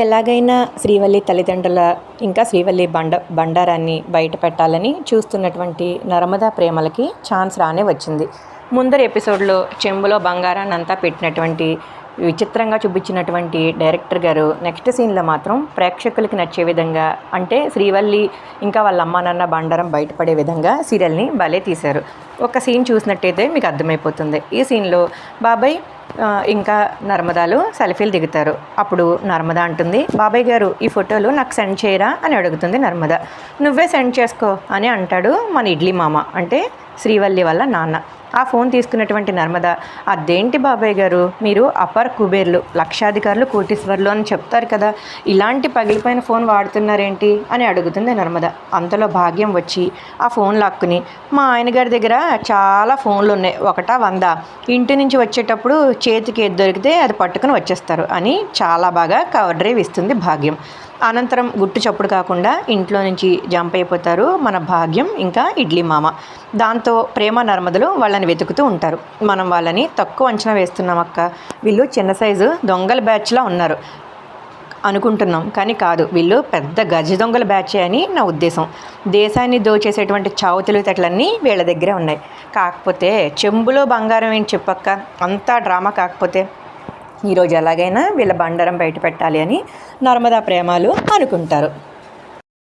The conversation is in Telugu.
ఎలాగైనా శ్రీవల్లి తల్లిదండ్రుల ఇంకా శ్రీవల్లి బండ బండారాన్ని బయట పెట్టాలని చూస్తున్నటువంటి నర్మదా ప్రేమలకి ఛాన్స్ రానే వచ్చింది. ముందర ఎపిసోడ్లో చెంబులో బంగారాన్ని అంతా పెట్టినటువంటి విచిత్రంగా చూపించినటువంటి డైరెక్టర్ గారు నెక్స్ట్ సీన్లో మాత్రం ప్రేక్షకులకి నచ్చే విధంగా అంటే శ్రీవల్లి ఇంకా వాళ్ళ అమ్మ నాన్న బండారం బయటపడే విధంగా సీరియల్ని భలే తీశారు. ఒక సీన్ చూసినట్టయితే మీకు అర్థమైపోతుంది. ఈ సీన్లో బాబాయ్ ఇంకా నర్మదాలు సెల్ఫీలు దిగుతారు. అప్పుడు నర్మద అంటుంది బాబాయ్ గారు ఈ ఫోటోలు నాకు సెండ్ చేయరా? అని అడుగుతుంది నర్మద. నువ్వే సెండ్ చేసుకో అని అంటాడు మన ఇడ్లీ మామ అంటే శ్రీవల్లి వల్ల నాన్న. ఆ ఫోన్ తీసుకున్నటువంటి నర్మద అదేంటి బాబాయ్ గారు? మీరు అపర్ కుబేర్లు లక్షాధికారులు కోటీశ్వర్లు అని చెప్తారు కదా ఇలాంటి పగిలిపోయిన ఫోన్ వాడుతున్నారేంటి? అని అడుగుతుంది నర్మద. అంతలో భాగ్యం వచ్చి ఆ ఫోన్ లాక్కుని మా ఆయన గారి దగ్గర చాలా ఫోన్లు ఉన్నాయి ఒకటా వంద? ఇంటి నుంచి వచ్చేటప్పుడు చేతికి ఏది దొరికితే అది పట్టుకుని వచ్చేస్తారు అని చాలా బాగా కవర్ డ్రైవ్ ఇస్తుంది భాగ్యం. అనంతరం గుట్టు చప్పుడు కాకుండా ఇంట్లో నుంచి జంప్ అయిపోతారు మన భాగ్యం ఇంకా ఇడ్లీ మామ. దాంతో ప్రేమ నర్మదలు వాళ్ళని వెతుకుతూ ఉంటారు. మనం వాళ్ళని తక్కువ అంచనా వేస్తున్నాం అక్క. వీళ్ళు చిన్న సైజు దొంగల బ్యాచ్లా ఉన్నారు అనుకుంటున్నాం. కానీ కాదు వీళ్ళు పెద్ద గజ దొంగల బ్యాచే అని నా ఉద్దేశం. దేశాన్ని దోచేసేటువంటి చావు తెలివితేటలన్నీ వీళ్ళ దగ్గరే ఉన్నాయి. కాకపోతే చెంబులో బంగారం ఏంటి చెప్పక్క? అంతా డ్రామా కాకపోతే. ఈరోజు ఎలాగైనా వీళ్ళ బండారం బయట పెట్టాలి అని నర్మదా ప్రేమాలు అనుకుంటారు.